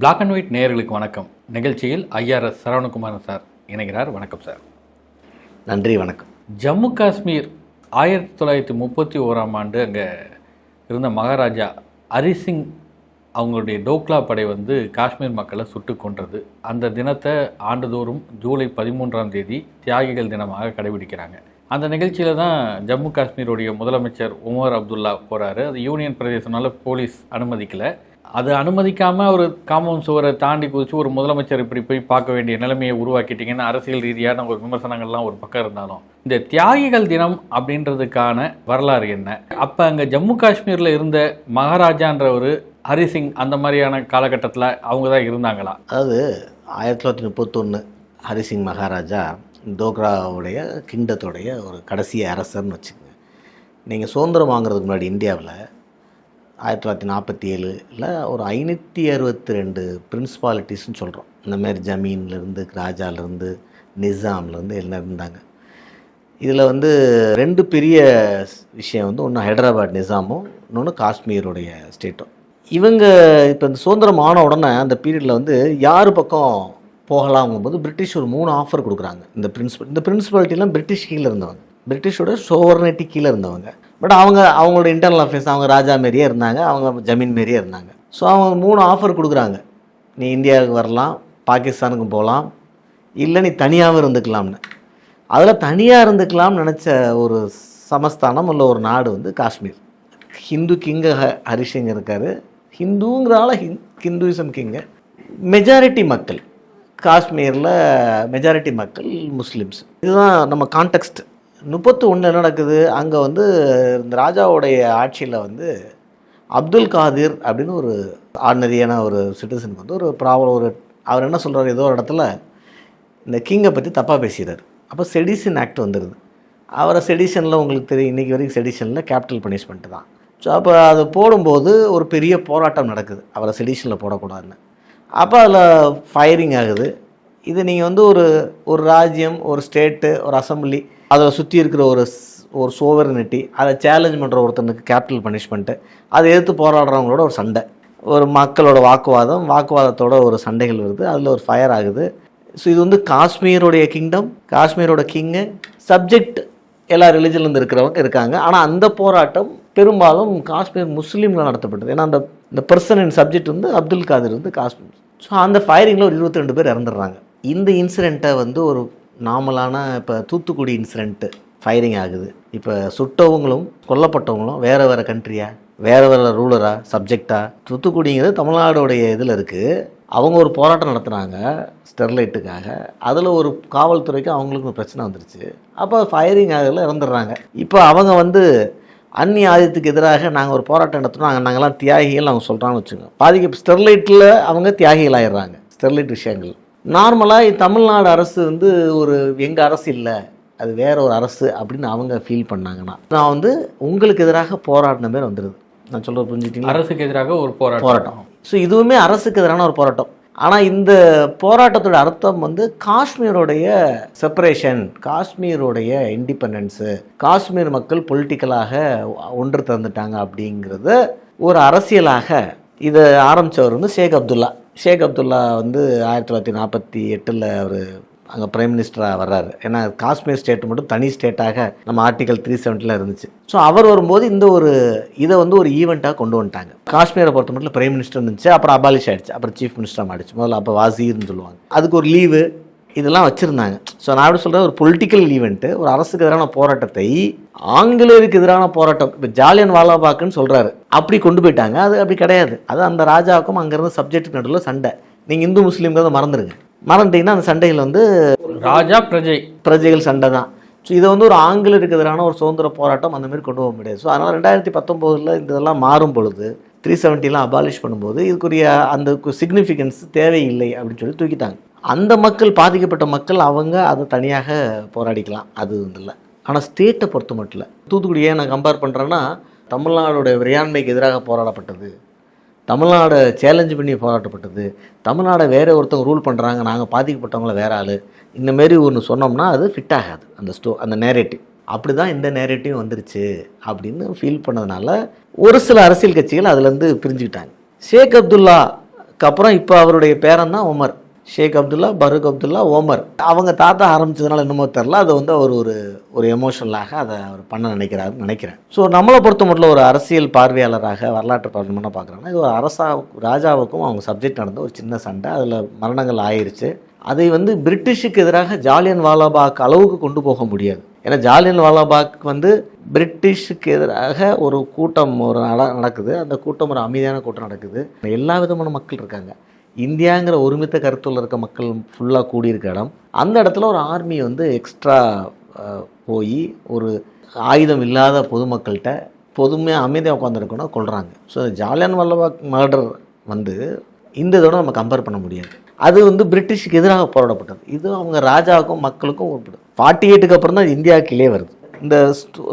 Black and white நேயர்களுக்கு வணக்கம். நிகழ்ச்சியில் ஐஆர்எஸ் சரவணகுமாரன் சார் இணைகிறார். வணக்கம் சார். நன்றி வணக்கம். ஜம்மு காஷ்மீர் ஆயிரத்தி தொள்ளாயிரத்தி முப்பத்தி ஓராம் ஆண்டு அங்கே இருந்த மகாராஜா ஹரிசிங் அவங்களுடைய டோக்லா படை வந்து காஷ்மீர் மக்களை சுட்டு கொன்றது. அந்த தினத்தை ஆண்டுதோறும் ஜூலை பதிமூன்றாம் தேதி தியாகிகள் தினமாக கடைபிடிக்கிறாங்க. அந்த நிகழ்ச்சியில் தான் ஜம்மு காஷ்மீருடைய முதலமைச்சர் உமர் அப்துல்லா போகிறாரு அது யூனியன் பிரதேசனால போலீஸ் அனுமதிக்கலை. அது அனுமதிக்காமல் ஒரு காம்பவுண்ட் சுவரை தாண்டி குதிச்சு ஒரு முதலமைச்சர் இப்படி போய் பார்க்க வேண்டிய நிலைமையை உருவாக்கிட்டீங்கன்னு அரசியல் ரீதியான ஒரு விமர்சனங்கள்லாம் ஒரு பக்கம் இருந்தாலும் இந்த தியாகிகள் தினம் அப்படின்றதுக்கான வரலாறு என்ன? அப்போ அங்கே ஜம்மு காஷ்மீரில் இருந்த மகாராஜான்ற ஒரு ஹரிசிங் அந்த மாதிரியான காலகட்டத்தில் அவங்க தான் இருந்தாங்களா? அதாவது ஆயிரத்தி தொள்ளாயிரத்தி முப்பத்தொன்று ஹரிசிங் மகாராஜா டோக்ராவுடைய கிண்டத்துடைய ஒரு கடைசி அரசர்னு வச்சுக்கோங்க. நீங்கள் சுதந்திரம் வாங்குறதுக்கு முன்னாடி இந்தியாவில் ஆயிரத்தி தொள்ளாயிரத்தி நாற்பத்தி ஏழில் ஒரு ஐநூற்றி அறுபத்தி ரெண்டு பிரின்சிபாலிட்டிஸ்னு சொல்கிறோம் இந்த மாதிரி ஜமீன்லேருந்து ராஜாலேருந்து நிசாம்லேருந்து எல்லாம் இருந்தாங்க. இதில் வந்து ரெண்டு பெரிய விஷயம் வந்து ஒன்று ஹைதராபாத் நிசாமும் இன்னொன்று காஷ்மீருடைய ஸ்டேட்டும். இவங்க இப்போ இந்த சுதந்திரம் ஆன உடனே அந்த பீரியடில் வந்து யார் பக்கம் போகலாங்கும்போது பிரிட்டிஷ் ஒரு மூணு ஆஃபர் கொடுக்குறாங்க. இந்த பிரின்சிபல் இந்த பிரின்சிபாலிட்டிலாம் பிரிட்டிஷ் கீழே இருந்தவங்க. பிரிட்டிஷோட சோவர்னிட்டி கீழே இருந்தவங்க. பட் அவங்க அவங்களோட இன்டர்னல் அஃபேர்ஸ் அவங்க ராஜா மாரியே இருந்தாங்க அவங்க ஜமீன் மாரியே இருந்தாங்க. ஸோ அவங்க மூணு ஆஃபர் கொடுக்குறாங்க. நீ இந்தியாவுக்கு வரலாம் பாகிஸ்தானுக்கும் போகலாம் இல்லை நீ தனியாகவும் இருந்துக்கலாம்னு. அதில் தனியாக இருந்துக்கலாம்னு நினச்ச ஒரு சமஸ்தானம் உள்ள ஒரு நாடு வந்து காஷ்மீர். ஹிந்து கிங்க ஹரிசிங் இருக்கார். ஹிந்துங்கிறால ஹிந் ஹிந்துவிசம் கிங்க மெஜாரிட்டி மக்கள் காஷ்மீரில் மெஜாரிட்டி மக்கள் முஸ்லீம்ஸ். இதுதான் நம்ம கான்டெக்ட் முப்பத்து ஒன்று என்ன நடக்குது? அங்கே வந்து இந்த ராஜாவுடைய ஆட்சியில் வந்து அப்துல் காதிர் அப்படின்னு ஒரு ஆர்டினரியான ஒரு சிட்டிசனுக்கு வந்து ஒரு ப்ராப்ளம் ஒரு அவர் என்ன சொல்கிறார் ஏதோ ஒரு இடத்துல இந்த கிங்கை பற்றி தப்பாக பேசுகிறார் அப்போ செடிஷன் ஆக்ட் வந்துடுது அவரை செடிஷனில் உங்களுக்கு தெரியும் இன்றைக்கி வரைக்கும் செடிஷனில் கேபிட்டல் பனிஷ்மெண்ட் தான். ஸோ அப்போ அது போடும்போது ஒரு பெரிய போராட்டம் நடக்குது. அவரை செடிஷனில் போடக்கூடாதுன்னு. அப்போ அதில் ஃபயரிங் ஆகுது. இது நீங்கள் வந்து ஒரு ஒரு ராஜ்யம் ஒரு ஸ்டேட்டு ஒரு அசம்பிளி அதில் சுற்றி இருக்கிற ஒரு ஒரு சோவரனிட்டி அதை சேலஞ்ச் பண்ணுற ஒருத்தனுக்கு கேபிட்டல் பனிஷ்மெண்ட்டு அதை எதிர்த்து போராடுறவங்களோட ஒரு சண்டை. ஒரு மக்களோட வாக்குவாதம் வாக்குவாதத்தோட ஒரு சண்டைகள் வருது அதில் ஒரு ஃபயர் ஆகுது. ஸோ இது வந்து காஷ்மீருடைய கிங்டம் காஷ்மீரோட கிங்கு சப்ஜெக்ட் எல்லா ரிலிஜன்லேருந்து இருக்கிறவங்க இருக்காங்க. ஆனால் அந்த போராட்டம் பெரும்பாலும் காஷ்மீர் முஸ்லீம்கள் நடத்தப்பட்டது. ஏன்னா அந்த இந்த பர்சன் சப்ஜெக்ட் வந்து அப்துல் காதிர் வந்து காஷ்மீர். ஸோ அந்த ஃபயரிங்கில் ஒரு இருபத்தி ரெண்டு பேர் இறந்துடுறாங்க. இந்த இன்சிடெண்ட்டை வந்து ஒரு நார்மலான இப்போ தூத்துக்குடி இன்சிடெண்ட்டு ஃபயரிங் ஆகுது. இப்போ சுட்டவங்களும் கொல்லப்பட்டவங்களும் வேறு வேறு கண்ட்ரியா வேறு வேறு ரூலரா சப்ஜெக்டா தூத்துக்குடிங்கிறது தமிழ்நாடுடைய இதில் இருக்குது அவங்க ஒரு போராட்டம் நடத்துனாங்க ஸ்டெர்லைட்டுக்காக. அதில் ஒரு காவல்துறைக்கு அவங்களுக்கு ஒரு பிரச்சனை வந்துருச்சு. அப்போ ஃபயரிங் ஆகல இறந்துடுறாங்க. இப்போ அவங்க வந்து அந்நிய ஆதித்துக்கு எதிராக நாங்கள் ஒரு போராட்டம் நடத்தினோம் நாங்கள் நாங்கள்லாம் தியாகிகள் அவங்க சொல்கிறான்னு வச்சுக்கோங்க. பாதிக்க ஸ்டெர்லைட்டில் அவங்க தியாகிகள் ஆயிடுறாங்க ஸ்டெர்லைட் விஷயங்கள். நார்மலாக தமிழ்நாடு அரசு வந்து ஒரு எங்கள் அரசு இல்லை அது வேற ஒரு அரசு அப்படின்னு அவங்க ஃபீல் பண்ணாங்கன்னா நான் வந்து உங்களுக்கு எதிராக போராடின பேர் வந்துடுது நான் சொல்கிறது புரிஞ்சுக்கிட்டீங்களா? அரசுக்கு எதிராக ஒரு போராட்டம். போராட்டம். ஸோ இதுவுமே அரசுக்கு எதிரான ஒரு போராட்டம். ஆனால் இந்த போராட்டத்தோட அர்த்தம் வந்து காஷ்மீருடைய செப்பரேஷன் காஷ்மீருடைய இண்டிபெண்டன்ஸு காஷ்மீர் மக்கள் பொலிட்டிக்கலாக ஒன்று திறந்துட்டாங்க அப்படிங்கிறத ஒரு அரசியலாக இதை ஆரம்பித்தவர் வந்து ஷேக் அப்துல்லா. ஷேக் அப்துல்லா வந்து ஆயிரத்தி தொள்ளாயிரத்தி நாற்பத்தி எட்டில் அவர் அங்கே பிரைம் மினிஸ்டராக வர்றாரு. ஏன்னா காஷ்மீர் ஸ்டேட் மட்டும் தனி ஸ்டேட்டாக நம்ம ஆர்டிகல் த்ரீ செவன்ட்டில் இருந்துச்சு. ஸோ அவர் வரும்போது இந்த ஒரு இதை வந்து ஒரு ஈவெண்ட்டாக கொண்டு வந்துட்டாங்க. காஷ்மீரை பொறுத்த மட்டும் பிரைம் மினிஸ்டர் இருந்துச்சு அப்புறம் அபாலிஷ் ஆயிடுச்சு. அப்புறம் சீஃப் மினிஸ்டர் ஆயிடுச்சு முதல்ல அப்போ வாசீர்னு சொல்லுவாங்க. அதுக்கு ஒரு லீவு இதெல்லாம் வச்சுருந்தாங்க. ஸோ நான் எப்படி சொல்கிறேன் ஒரு பொலிட்டிக்கல் ஈவெண்ட்டு ஒரு அரசுக்கு எதிரான போராட்டத்தை ஆங்கிலேயருக்கு எதிரான போராட்டம் இப்போ ஜாலியன் வாலாபாக்குன்னு சொல்கிறாரு அப்படி கொண்டு போயிட்டாங்க. அது அப்படி கிடையாது. அது அந்த ராஜாவுக்கும் அங்கேருந்து சப்ஜெக்ட் நடுவில் சண்டை. நீங்கள் இந்து முஸ்லீம்ங்கிறத மறந்துடுங்க மறந்துட்டீங்கன்னா அந்த சண்டைகள் வந்து ராஜா பிரஜை. பிரஜைகள் சண்டை தான். ஸோ இதை வந்து ஒரு ஆங்கிலருக்கு எதிரான ஒரு சுதந்திர போராட்டம் அந்த மாதிரி கொண்டு போக முடியாது. ஸோ அதனால் ரெண்டாயிரத்தி பத்தொம்போதில் இந்த இதெல்லாம் மாறும் பொழுது த்ரீ செவன்ட்டிலாம் அபாலிஷ் பண்ணும்போது இதுக்குரிய அந்த சிக்னிஃபிகன்ஸ் தேவையில்லை அப்படின்னு சொல்லி தூக்கிட்டாங்க. அந்த மக்கள் பாதிக்கப்பட்ட மக்கள் அவங்க அதை தனியாக போராடிக்கலாம். அது வந்து இல்லை. ஆனால் ஸ்டேட்டை பொறுத்த மட்டும் இல்லை. தூத்துக்குடியை நான் கம்பேர் பண்ணுறேன்னா தமிழ்நாடோட இறையாண்மைக்கு எதிராக போராடப்பட்டது. தமிழ்நாடை சேலஞ்சு பண்ணி போராட்டப்பட்டது தமிழ்நாடை வேறு ஒருத்தவங்க ரூல் பண்ணுறாங்க நாங்கள் பாதிக்கப்பட்டவங்கள வேற ஆள். இந்தமாரி ஒன்று சொன்னோம்னா அது ஃபிட் ஆகாது. அந்த ஸ்டோ அந்த நேரேட்டிவ் அப்படி தான் இந்த நேரேட்டிவ் வந்துருச்சு அப்படின்னு ஃபீல் பண்ணதுனால ஒரு சில அரசியல் கட்சிகள் அதுலேருந்து பிரிஞ்சுக்கிட்டாங்க. ஷேக் அப்துல்லாக்கு அப்புறம் இப்போ அவருடைய பேரன் தான் உமர். ஷேக் அப்துல்லா பரூக் அப்துல்லா ஓமர். அவங்க தாத்தா ஆரம்பிச்சதுனால என்னமோ தெரில அதை வந்து அவர் ஒரு ஒரு எமோஷனலாக அதை அவர் பண்ண நினைக்கிறாருன்னு நினைக்கிறேன். ஸோ நம்மளை பொறுத்த மட்டும் ஒரு அரசியல் பார்வையாளராக வரலாற்று பார்வையான பார்க்குறோன்னா இது ஒரு அரசா ராஜாவுக்கும் அவங்க சப்ஜெக்ட் நடந்த ஒரு சின்ன சண்டை. அதில் மரணங்கள் ஆயிருச்சு. அதை வந்து பிரிட்டிஷுக்கு எதிராக ஜாலியன் வாலாபாக் அளவுக்கு கொண்டு போக முடியாது. ஏன்னா ஜாலியன் வாலாபாக் வந்து பிரிட்டிஷுக்கு எதிராக ஒரு கூட்டம் ஒரு நட நடக்குது. அந்த கூட்டம் ஒரு அமைதியான கூட்டம் நடக்குது. எல்லா விதமான மக்கள் இருக்காங்க. இந்தியாங்கிற ஒருமித்த கருத்துள்ள இருக்க மக்கள் ஃபுல்லாக கூடியிருக்க இடம். அந்த இடத்துல ஒரு ஆர்மி வந்து எக்ஸ்ட்ரா போய் ஒரு ஆயுதம் இல்லாத பொதுமக்கள்கிட்ட பொதுமையாக அமைதியாக உட்காந்துருக்கணும் கொள்கிறாங்க ஸோ ஜாலியன் வல்லபாக் மர்டர் வந்து இந்த இதோட நம்ம கம்பேர் பண்ண முடியாது. அது வந்து பிரிட்டிஷுக்கு எதிராக போராடப்பட்டது. இது அவங்க ராஜாவுக்கும் மக்களுக்கும் உட்படும் ஃபார்ட்டி எயிட்டுக்கு அப்புறம் தான் இந்தியா வருது. இந்த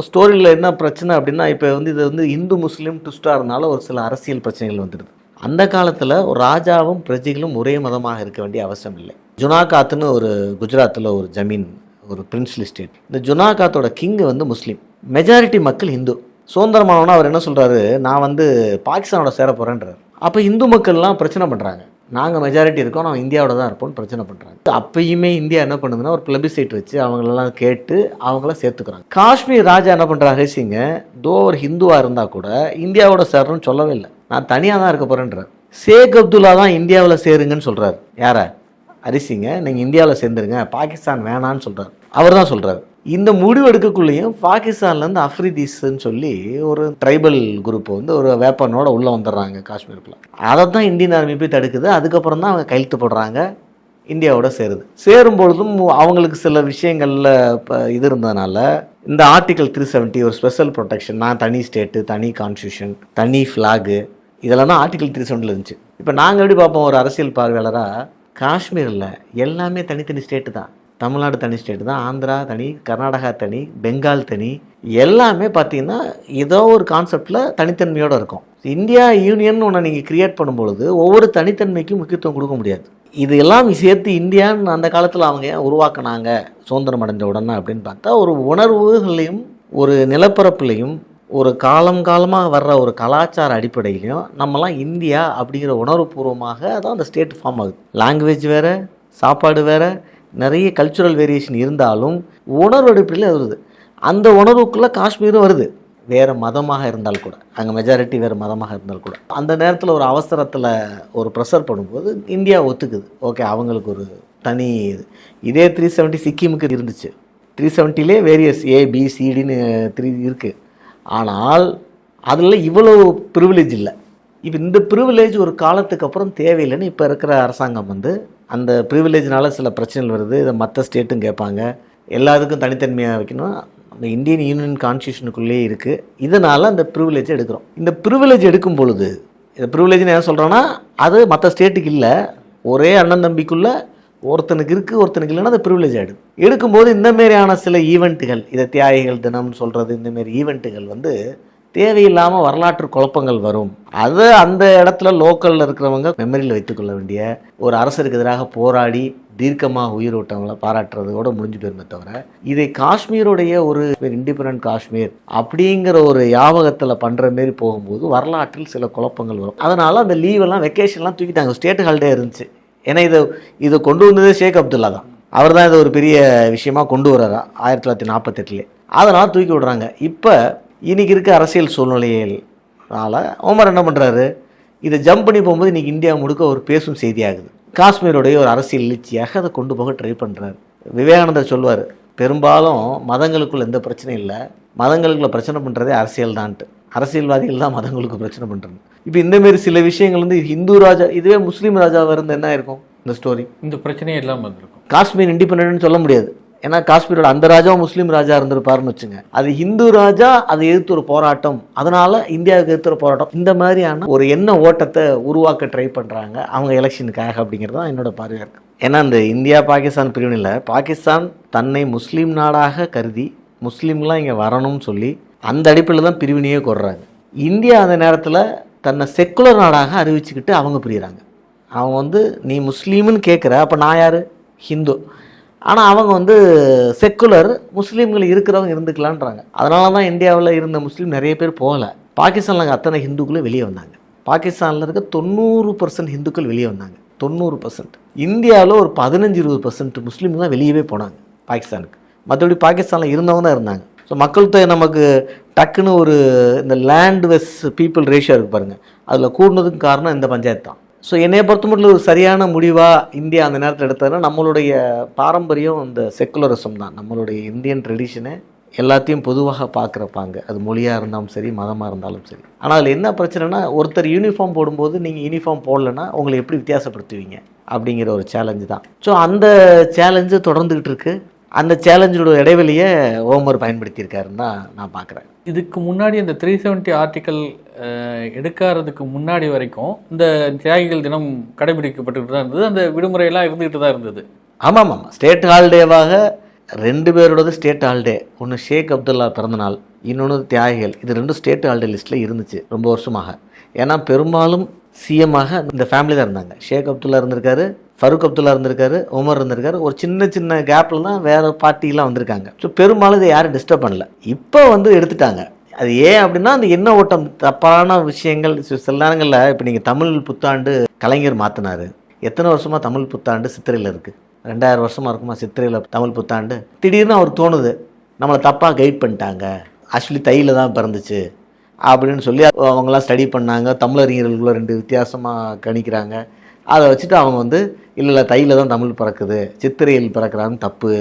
ஸ்டோரியில் என்ன பிரச்சனை அப்படின்னா இப்போ வந்து இது வந்து இந்து முஸ்லீம் ட்விஸ்டாக இருந்தாலும் ஒரு சில அரசியல் பிரச்சனைகள் வந்துடுது. அந்த காலத்தில் ஒரு ராஜாவும் பிரஜைகளும் ஒரே மதமாக இருக்க வேண்டிய அவசியம் இல்லை. ஜுனாகாத்துன்னு ஒரு குஜராத்தில் ஒரு ஜமீன் ஒரு பிரின்ஸ்லி ஸ்டேட் இந்த ஜுனாகாத்தோட கிங் வந்து முஸ்லீம். மெஜாரிட்டி மக்கள் ஹிந்து. சுதந்திரமானவனா அவர் என்ன சொல்கிறாரு நான் வந்து பாகிஸ்தானோட சேர போகிறேன்றார் அப்போ இந்து மக்கள்லாம் பிரச்சனை பண்ணுறாங்க நாங்கள் மெஜாரிட்டி இருக்கோம் நான் இந்தியாவோட தான் இருப்போம்னு பிரச்சனை பண்ணுறாங்க அப்பயுமே இந்தியா என்ன பண்ணுதுன்னா ஒரு பிளபிசைட் வச்சு அவங்களெல்லாம் கேட்டு அவங்கள சேர்த்துக்கிறாங்க. காஷ்மீர் ராஜா என்ன பண்ணுறாரு ஹரிசிங்க? தோ ஒரு ஹிந்துவாக இருந்தால் கூட இந்தியாவோட சேரணும்னு சொல்லவே இல்லை. நான் தனியாக தான் இருக்க போகிறேன்றார் ஷேக் அப்துல்லா தான் இந்தியாவில் சேருங்கன்னு சொல்கிறார் யாரை? அரிசிங்க. நீங்கள் இந்தியாவில் சேர்ந்துருங்க. பாகிஸ்தான் வேணான்னு சொல்கிறார் அவர் தான் சொல்கிறார் இந்த முடிவு எடுக்கக்குள்ளேயும் பாகிஸ்தான்லேருந்து அஃப்ரிதீஸ்ன்னு சொல்லி ஒரு ட்ரைபல் குரூப் வந்து ஒரு வேப்பனோட உள்ளே வந்துடுறாங்க காஷ்மீருக்குள்ள. அதை தான் இந்தியன் ஆர்மி போய் தடுக்குது. அதுக்கப்புறம் தான் அவங்க கையெழுத்து போடுறாங்க. இந்தியாவோட சேருது. சேரும் பொழுதும் அவங்களுக்கு சில விஷயங்களில் இப்போ இது இருந்ததுனால இந்த ஆர்டிகல் த்ரீ செவன்ட்டி ஒரு ஸ்பெஷல் ப்ரொடெக்ஷன். நான் தனி ஸ்டேட்டு தனி கான்ஸ்டியூஷன் தனி ஃப்ளாகு இதெல்லாம் தான் ஆர்டிகல் த்ரீ செவன்ட்டில் இருந்துச்சு. இப்போ நாங்கள் எப்படி பார்ப்போம்? ஒரு அரசியல் பார்வையாளராக காஷ்மீரில் எல்லாமே தனித்தனி ஸ்டேட்டு தான். தமிழ்நாடு தனி ஸ்டேட்டு தான். ஆந்திரா தனி கர்நாடகா தனி பெங்கால் தனி. எல்லாமே பார்த்தீங்கன்னா ஏதோ ஒரு கான்செப்டில் தனித்தன்மையோடு இருக்கும். இந்தியா யூனியன் ஒன்று நீங்கள் கிரியேட் பண்ணும்பொழுது ஒவ்வொரு தனித்தன்மைக்கும் முக்கியத்துவம் கொடுக்க முடியாது. இது எல்லாம் சேர்த்து இந்தியான்னு அந்த காலத்தில் அவங்க ஏன் உருவாக்குனாங்க? சுதந்திரம் அடைஞ்ச உடனே அப்படின்னு பார்த்தா ஒரு உணர்வுகளையும் ஒரு நிலப்பரப்புலையும் ஒரு காலம் காலமாக வர்ற ஒரு கலாச்சார அடிப்படையிலையும் நம்மலாம் இந்தியா அப்படிங்கிற உணர்வுபூர்வமாக தான் அந்த ஸ்டேட் ஃபார்ம் ஆகுது. லாங்குவேஜ் வேறு சாப்பாடு வேறு நிறைய கல்ச்சுரல் வேரியேஷன் இருந்தாலும் உணர்வு அடிப்படையில் வருது. அந்த உணர்வுக்குள்ளே காஷ்மீரும் வருது. வேறு மதமாக இருந்தால் கூட அங்கே மெஜாரிட்டி வேறு மதமாக இருந்தால் கூட. அந்த நேரத்தில் ஒரு அவசரத்தில் ஒரு ப்ரெஷர் பண்ணும்போது இந்தியா ஒத்துக்குது. ஓகே அவங்களுக்கு ஒரு தனி இது. இதே த்ரீ செவன்ட்டி சிக்கிமுக்கு இருந்துச்சு. த்ரீ செவன்ட்டிலே வேரியஸ் ஏ பி சிடின்னு த்ரீ இருக்குது ஆனால் அதில் இவ்வளோ ப்ரிவிலேஜ் இல்லை. இப்போ இந்த ப்ரிவிலேஜ் ஒரு காலத்துக்கு அப்புறம் தேவையில்லைன்னு இப்போ இருக்கிற அரசாங்கம் வந்து அந்த ப்ரிவிலேஜ்னால சில பிரச்சனைகள் வருது. இதை மற்ற ஸ்டேட்டும் கேட்பாங்க. எல்லாத்துக்கும் தனித்தன்மையாக வைக்கணும் அந்த இந்தியன் யூனியன் கான்ஸ்டியூஷனுக்குள்ளேயே இருக்குது இதனால் அந்த ப்ரிவிலேஜ் எடுக்கிறோம். இந்த ப்ரிவிலேஜ் எடுக்கும் பொழுது இந்த ப்ரிவிலேஜ்னு என்ன சொல்கிறோன்னா அது மற்ற ஸ்டேட்டுக்கு இல்லை. ஒரே அண்ணன் தம்பிக்குள்ளே ஒருத்தனுக்கு இருக்குது ஒருத்தனுக்கு இல்லைன்னா அது ப்ரிவிலேஜ் ஆகிடும் எடுக்கும்போது இந்த மாதிரியான சில ஈவெண்ட்டுகள் இதை தியாகிகள் தினம்னு சொல்கிறது இந்தமாரி ஈவெண்ட்டுகள் வந்து தேவையில்லாமல் வரலாற்று குழப்பங்கள் வரும். அது அந்த இடத்துல லோக்கலில் இருக்கிறவங்க மெமரியில் வைத்துக்கொள்ள வேண்டிய ஒரு அரசருக்கு எதிராக போராடி தீர்க்கமாக உயிரோட்டங்களை பாராட்டுறதோட முடிஞ்சு போயிருமே தவிர இதை காஷ்மீருடைய ஒரு இண்டிபெண்ட் காஷ்மீர் அப்படிங்கிற ஒரு யாபகத்தில் பண்ணுற மாரி போகும்போது வரலாற்றில் சில குழப்பங்கள் வரும். அதனால் அந்த லீவெல்லாம் வெக்கேஷன்லாம் தூக்கிட்டாங்க. ஸ்டேட் ஹாலிடே இருந்துச்சு. ஏன்னா இதை இதை கொண்டு வந்ததே ஷேக் அப்துல்லா தான். அவர் தான் இதை ஒரு பெரிய விஷயமா கொண்டு வர்றாரா ஆயிரத்தி தொள்ளாயிரத்தி நாற்பத்தெட்டுலேயே அதனால் தூக்கி விடுறாங்க. இப்போ இன்றைக்கி இருக்க அரசியல் சூழ்நிலையினால் ஓமர் என்ன பண்ணுறாரு இதை ஜம்ப் பண்ணி போகும்போது இன்றைக்கி இந்தியா முழுக்க ஒரு பேசும் செய்தியாகுது. காஷ்மீருடைய ஒரு அரசியல் எழுச்சியாக அதை கொண்டு போக ட்ரை பண்ணுறாரு விவேகானந்தர் சொல்வார் பெரும்பாலும் மதங்களுக்குள்ள எந்த பிரச்சனையும் இல்லை. மதங்களுக்குள்ள பிரச்சனை பண்ணுறதே அரசியல் தான்ட்டு அரசியல்வாதிகள் தான் மதங்களுக்கு பிரச்சனை பண்ணுறது இப்போ இந்தமாரி சில விஷயங்கள் வந்து ஹிந்து ராஜா இதுவே முஸ்லீம் ராஜாவாக இருந்து என்ன இருக்கும்? இந்த ஸ்டோரி இந்த பிரச்சனையே இல்லாமல் இருந்திருக்கும் காஷ்மீர் இண்டிபெண்ட்னு சொல்ல முடியாது. ஏன்னா காஷ்மீரோட அந்த ராஜாவும் முஸ்லீம் ராஜா இருந்திருப்பாருன்னு வச்சுங்க. அது ஹிந்து ராஜா அதை எதிர்த்து ஒரு போராட்டம். அதனால இந்தியாவுக்கு எதிர்த்து ஒரு போராட்டம். இந்த மாதிரியான ஒரு எண்ண ஓட்டத்தை உருவாக்க ட்ரை பண்ணுறாங்க அவங்க எலெக்ஷனுக்காக அப்படிங்கிறது தான் என்னோட பார்வையாக இருக்கு. ஏன்னா இந்த இந்தியா பாகிஸ்தான் பிரிவினையில் பாகிஸ்தான் தன்னை முஸ்லீம் நாடாக கருதி முஸ்லீம்லாம் இங்கே வரணும்னு சொல்லி அந்த அடிப்படையில் தான் பிரிவினையே கொடுறாங்க இந்தியா அந்த நேரத்தில் தன்னை செக்குலர் நாடாக அறிவிச்சுக்கிட்டு அவங்க பிரிகிறாங்க அவங்க வந்து நீ முஸ்லீம்னு கேட்குற அப்போ நான் யார்? ஹிந்து. ஆனால் அவங்க வந்து செக்குலர் முஸ்லீம்கள் இருக்கிறவங்க இருந்துக்கலான்றாங்க. அதனால தான் இந்தியாவில் இருந்த முஸ்லீம் நிறைய பேர் போகலை. பாகிஸ்தானில் அத்தனை ஹிந்துக்களும் வெளியே வந்தாங்க. பாகிஸ்தானில் இருக்க தொண்ணூறு பர்சன்ட் ஹிந்துக்கள் வெளியே வந்தாங்க. தொண்ணூறு பர்சன்ட் இந்தியாவில் ஒரு பதினஞ்சு இருபது பர்சன்ட் முஸ்லீம் தான் வெளியவே போனாங்க பாகிஸ்தானுக்கு. மற்றபடி பாகிஸ்தானில் இருந்தவங்க தான் இருந்தாங்க. ஸோ மக்கள் தொகை நமக்கு டக்குன்னு ஒரு இந்த லேண்ட் வெஸ் பீப்புள் ரேஷியோ இருக்குது பாருங்கள் அதில் கூடுனதுக்கு காரணம் இந்த பஞ்சாயத்து தான். ஸோ என்னைய பொறுத்த மட்டும் ஒரு சரியான முடிவாக இந்தியா அந்த நேரத்தில் எடுத்ததுன்னா நம்மளுடைய பாரம்பரியம் இந்த செக்குலரிசம் தான். நம்மளுடைய இந்தியன் ட்ரெடிஷனை எல்லாத்தையும் பொதுவாக பார்க்குறப்பாங்க. அது மொழியாக இருந்தாலும் சரி மதமாக இருந்தாலும் சரி. ஆனால் அதில் என்ன பிரச்சனைனா ஒருத்தர் யூனிஃபார்ம் போடும்போது நீங்கள் யூனிஃபார்ம் போடலைன்னா உங்களை எப்படி வித்தியாசப்படுத்துவீங்க? அப்படிங்கிற ஒரு சேலஞ்சு தான். ஸோ அந்த சேலஞ்சு தொடர்ந்துக்கிட்டு இருக்குது அந்த சேலஞ்சோட இடைவெளியை ஓமர் பயன்படுத்தியிருக்காருன்னு தான் நான் பார்க்குறேன். இதுக்கு முன்னாடி இந்த த்ரீ செவன்ட்டி ஆர்டிக்கல் எடுக்காததுக்கு முன்னாடி வரைக்கும் இந்த தியாகிகள் தினம் கடைபிடிக்கப்பட்டுக்கிட்டு தான் இருந்தது. அந்த விடுமுறையெல்லாம் இருந்துகிட்டு தான் இருந்தது. ஆமாம் ஆமாம் ஸ்டேட் ஹாலிடேவாக ரெண்டு பேரோடது ஸ்டேட் ஹாலிடே ஒன்று ஷேக் அப்துல்லா பிறந்தநாள் இன்னொன்று தியாகிகள். இது ரெண்டும் ஸ்டேட் ஹாலிடே லிஸ்ட்டில் இருந்துச்சு ரொம்ப வருஷமாக. ஏன்னா பெரும்பாலும் சிஎம்மாக இந்த ஃபேமிலி தான் இருந்தாங்க. ஷேக் அப்துல்லா இருந்திருக்காரு ஃபருக் அப்துல்லா இருந்திருக்காரு உமர் இருந்திருக்காரு. ஒரு சின்ன சின்ன கேப்பில் தான் வேறு பார்ட்டிலாம் வந்திருக்காங்க. ஸோ பெரும்பாலும் இதை யாரும் டிஸ்டர்ப் பண்ணல. இப்போ வந்து எடுத்துட்டாங்க. அது ஏன் அப்படின்னா அந்த எண்ண ஓட்டம் தப்பான விஷயங்கள் சில நேரங்களில் இப்போ நீங்கள் தமிழ் புத்தாண்டு கலைஞர் மாற்றினார் எத்தனை வருஷமாக தமிழ் புத்தாண்டு சித்திரையில் இருக்குது ரெண்டாயிரம் வருஷமாக இருக்குமா சித்திரையில் தமிழ் புத்தாண்டு? திடீர்னு அவர் தோணுது நம்மளை தப்பாக கைட் பண்ணிட்டாங்க. ஆக்சுவலி தையில் தான் பிறந்துச்சு. அப்படின்னு சொல்லி அவங்களாம் ஸ்டடி பண்ணாங்க. தமிழறிஞர்களுக்குள்ள ரெண்டு வித்தியாசமாக கணிக்கிறாங்க. அதை வச்சுட்டு அவங்க வந்து இல்லை இல்லை தையில் தான் தமிழ் பிறக்குது. சித்திரையில் பிறக்கிறான்னு தப்பு.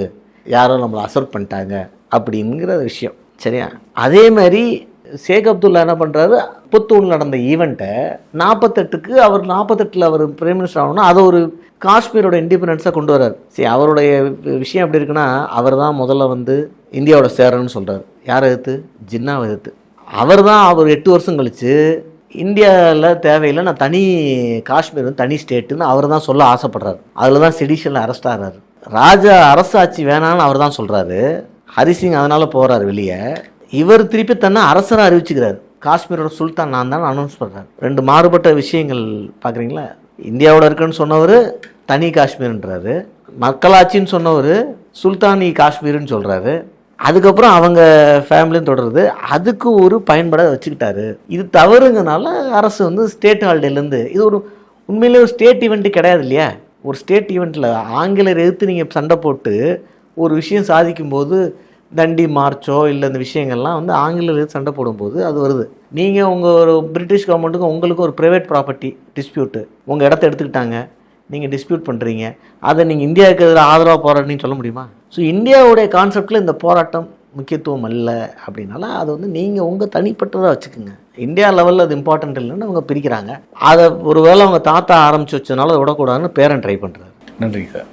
யாரோ நம்மளை அசர்ட் பண்ணிட்டாங்க. அப்படிங்கிற விஷயம். சரியா? அதே மாதிரி ஷேக் அப்துல்லா என்ன பண்ணுறாரு புத்தூரில் நடந்த ஈவெண்ட்டை நாற்பத்தெட்டுக்கு அவர் நாற்பத்தெட்டில் அவர் பிரைம் மினிஸ்டர் ஆகணும்னா அதை ஒரு காஷ்மீரோட இண்டிபெண்டன்ஸாக கொண்டு வரார் சரி அவருடைய விஷயம் எப்படி இருக்குன்னா அவர் தான் முதல்ல வந்து இந்தியாவோட சேரன்னு சொல்கிறார் யாரை எதிர்த்து? ஜின்னாவை எதிர்த்து. அவர் தான் அவர் எட்டு வருஷம் கழித்து இந்தியாவில் தேவையில்லை நான் தனி காஷ்மீர் வந்து தனி ஸ்டேட்டுன்னு அவர் தான் சொல்ல ஆசைப்படுறாரு. அதில் தான் செடிஷனில் அரெஸ்ட் ஆகிறாரு. ராஜா அரசாட்சி வேணான்னு அவர் தான் சொல்கிறாரு ஹரிசிங் அதனால் போகிறார் வெளியே. இவர் திருப்பி தன்னை அரசராக அறிவிச்சுக்கிறார். காஷ்மீரோட சுல்தான் நான் தான் அனௌன்ஸ் பண்ணுறேன் ரெண்டு மாறுபட்ட விஷயங்கள் பார்க்குறீங்களா இந்தியாவோட இருக்குன்னு சொன்னவர் தனி காஷ்மீர்ன்றாரு. மக்களாட்சின்னு சொன்னவர் சுல்தானி காஷ்மீர்னு சொல்கிறாரு அதுக்கப்புறம் அவங்க ஃபேமிலியும் தொடருது. அதுக்கு ஒரு பயன்பாடாக வச்சுக்கிட்டாரு. இது தவறுங்கனால அரசு வந்து ஸ்டேட் ஹாலிடேலேருந்து இது ஒரு உண்மையிலே ஒரு ஸ்டேட் ஈவெண்ட்டு கிடையாது இல்லையா? ஒரு ஸ்டேட் ஈவெண்ட்டில் ஆங்கிலர் எதிர்த்து நீங்கள் சண்டை போட்டு ஒரு விஷயம் சாதிக்கும்போது தண்டி மார்ச்சோ இல்லை இந்த விஷயங்கள்லாம் வந்து ஆங்கிலர் எதிர்த்து சண்டை போடும்போது அது வருது. நீங்கள் உங்கள் ஒரு பிரிட்டிஷ் கவர்மெண்ட்டுக்கும் உங்களுக்கு ஒரு ப்ரைவேட் ப்ராப்பர்ட்டி டிஸ்பியூட்டு உங்கள் இடத்த எடுத்துக்கிட்டாங்க. நீங்கள் டிஸ்பியூட் பண்ணுறீங்க அதை நீங்கள் இந்தியாவுக்கு எதிராக ஆதரவாக போராட்டம்னு சொல்ல முடியுமா? ஸோ இந்தியாவுடைய கான்செப்டில் இந்த போராட்டம் முக்கியத்துவம் அல்ல அப்படின்னால அது வந்து நீங்கள் உங்கள் தனிப்பட்டதாக வச்சுக்கோங்க. இந்தியா லெவலில் அது இம்பார்ட்டன்ட் இல்லைன்னு அவங்க பிரிக்கிறாங்க. அதை ஒருவேளை அவங்க தாத்தா ஆரம்பிச்சு வச்சதுனால அதை விடக்கூடாதுன்னு பேரன் ட்ரை பண்ணுறாரு நன்றி சார்.